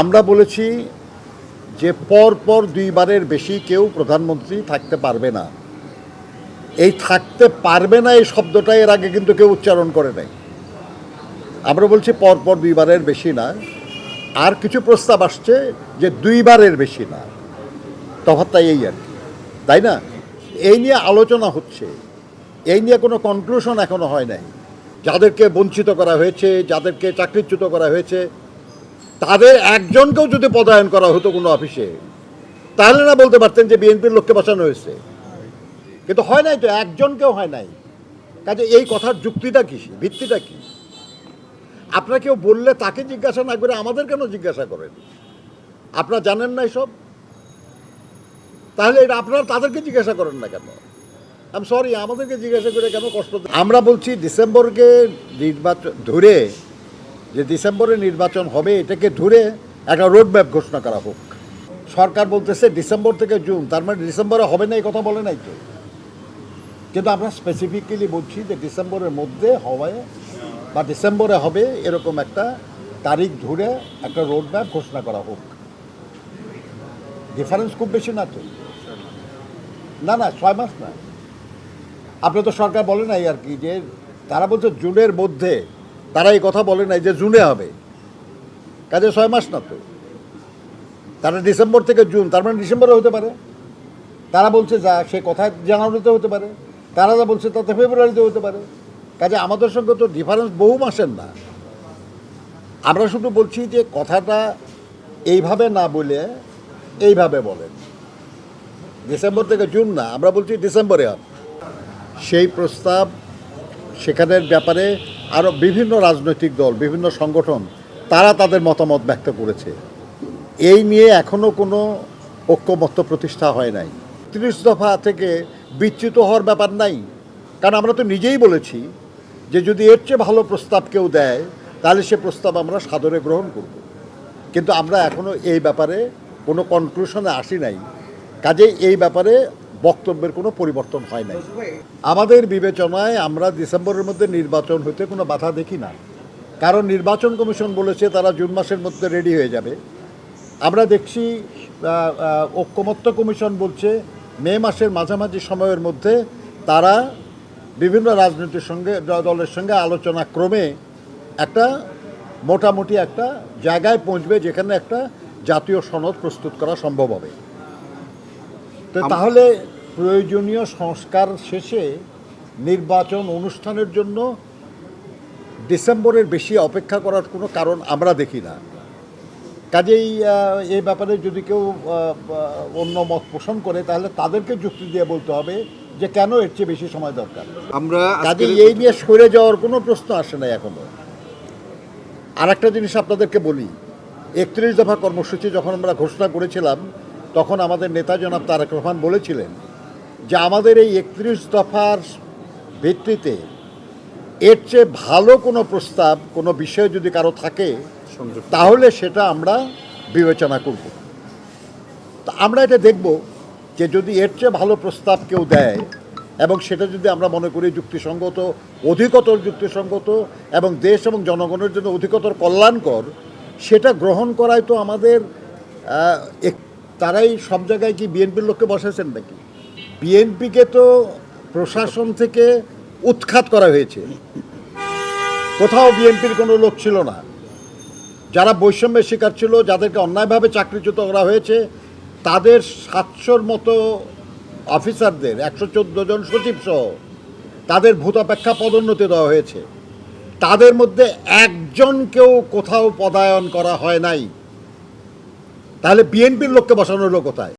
আমরা বলেছি যে পর পর দুইবারের বেশি কেউ প্রধানমন্ত্রী থাকতে পারবে না। এই থাকতে পারবে না এই শব্দটা এর আগে কিন্তু কেউ উচ্চারণ করে নাই। আমরা বলছি পর পর দুইবারের বেশি না। আর কিছু প্রস্তাব আসছে যে দুইবারের বেশি না। তফাৎটা এই আর কি। তাই না? এই নিয়ে আলোচনা হচ্ছে। এই নিয়ে কোনো কনক্লুশন এখনও হয় নাই। যাদেরকে বঞ্চিত করা হয়েছে, যাদেরকে চাকরিচ্যুত করা হয়েছে তাদের একজনকেও যদি পদায়ন করা হতো কোনো অফিসে, তাহলে না বলতে পারতেন যে বিএনপির লোককে বসানো হয়েছে। কিন্তু হয় নাই তো, একজনকেও হয় নাই। কাজে এই কথার যুক্তিটা কি, ভিত্তিটা কি? আপনারা কেউ বললে তাকে জিজ্ঞাসা না করে আমাদের কেন জিজ্ঞাসা করেন? আপনারা জানেন না সব? তাহলে এটা আপনারা তাদেরকে জিজ্ঞাসা করেন না কেন? আমি সরি আমাদেরকে জিজ্ঞাসা করে কেন কষ্ট আমরা বলছি ডিসেম্বরকে নির্বাচন ধরে যে ডিসেম্বরে নির্বাচন হবে, এটাকে ধরে একটা রোড ম্যাপ ঘোষণা করা হোক। সরকার বলতেছে ডিসেম্বর থেকে জুন, তার মানে ডিসেম্বরে হবে না এই কথা বলে নাই তো। কিন্তু আমরা স্পেসিফিক্যালি বলছি যে ডিসেম্বরের মধ্যে হবে বা ডিসেম্বরে হবে এরকম একটা তারিখ ধরে একটা রোড ম্যাপ ঘোষণা করা হোক। ডিফারেন্স খুব বেশি না তো? না না, ছয় মাস না। আপনি তো সরকার বলে নাই আর কি যে তারা বলছে জুনের মধ্যে তারা এই কথা বলে নাই যে জুনে হবে। কাজে ছয় মাস না তো। তারা ডিসেম্বর থেকে জুন, তার মানে ডিসেম্বরে হতে পারে। তারা বলছে যা, সে কথা জানুয়ারিতে হতে পারে। তারা যা বলছে তাতে ফেব্রুয়ারিতে হতে পারে। কাজে আমাদের সঙ্গে তো ডিফারেন্স বহু মাসের না। আমরা শুধু বলছি যে কথাটা এইভাবে না বলে এইভাবে বলেন। ডিসেম্বর থেকে জুন না, আমরা বলছি ডিসেম্বরে সেই প্রস্তাব সেখানের ব্যাপারে আরও বিভিন্ন রাজনৈতিক দল, বিভিন্ন সংগঠন, তারা তাদের মতামত ব্যক্ত করেছে। এই নিয়ে এখনও কোনো ঐক্যমত্য প্রতিষ্ঠা হয় নাই। তিরিশ দফা থেকে বিচ্যুত হওয়ার ব্যাপার নাই। কারণ আমরা তো নিজেই বলেছি যে যদি এর চেয়ে ভালো প্রস্তাব কেউ দেয়, তাহলে সে প্রস্তাব আমরা সাদরে গ্রহণ করব। কিন্তু আমরা এখনও এই ব্যাপারে কোনো কনক্লুশনে আসি নাই। কাজে এই ব্যাপারে বক্তব্যের কোনো পরিবর্তন হয় নাই। আমাদের বিবেচনায় আমরা ডিসেম্বরের মধ্যে নির্বাচন হতে কোনো বাধা দেখি না। কারণ নির্বাচন কমিশন বলেছে তারা জুন মাসের মধ্যে রেডি হয়ে যাবে। আমরা দেখছি ঐক্যমত্য কমিশন বলছে, মে মাসের মাঝামাঝি সময়ের মধ্যে তারা বিভিন্ন রাজনীতির সঙ্গে, দলের সঙ্গে আলোচনা ক্রমে একটা মোটামুটি একটা জায়গায় পৌঁছবে যেখানে একটা জাতীয় সনদ প্রস্তুত করা সম্ভব হবে। তো তাহলে প্রয়োজনীয় সংস্কার শেষে নির্বাচন অনুষ্ঠানের জন্য ডিসেম্বরের বেশি অপেক্ষা করার কোনো কারণ আমরা দেখি না। কাজেই এই ব্যাপারে যদি কেউ অন্য মত পোষণ করে তাহলে তাদেরকে যুক্তি দিয়ে বলতে হবে যে কেন এর চেয়ে বেশি সময় দরকার। আমরা কাজে এই নিয়ে সরে যাওয়ার কোনো প্রশ্ন আসে না এখনও। আর একটা জিনিস আপনাদেরকে বলি একত্রিশ দফা কর্মসূচি যখন আমরা ঘোষণা করেছিলাম তখন আমাদের নেতা জনাব তারেক রহমান বলেছিলেন যে আমাদের এই একত্রিশ দফার ভিত্তিতে এর চেয়ে ভালো কোনো প্রস্তাব কোনো বিষয় যদি কারও থাকে। তাহলে সেটা আমরা বিবেচনা করব তা আমরা এটা দেখব যে যদি এর চেয়ে ভালো প্রস্তাব কেউ দেয় এবং সেটা যদি আমরা মনে করি যুক্তিসঙ্গত অধিকতর যুক্তিসঙ্গত এবং দেশ এবং জনগণের জন্য অধিকতর কল্যাণকর সেটা গ্রহণ করায় তো আমাদের এক- তারাই সব জায়গায় কি বিএনপির লোককে বসাইছেন নাকি? বিএনপিকে তো প্রশাসন থেকে উৎখাত করা হয়েছে। কোথাও বিএনপির কোনো লোক ছিল না। যারা বৈষম্যের শিকার ছিল, যাদেরকে অন্যায়ভাবে চাকরিচ্যুত করা হয়েছে, তাদের সাতশোর মতো অফিসারদের, একশো চোদ্দ জন সচিব সহ, তাদের ভূতাপেক্ষা পদোন্নতি দেওয়া হয়েছে। তাদের মধ্যে একজনকেও কোথাও পদায়ন করা হয় নাই। তাহলে বিএনপির লোককে বসানোর হলো কোথায়?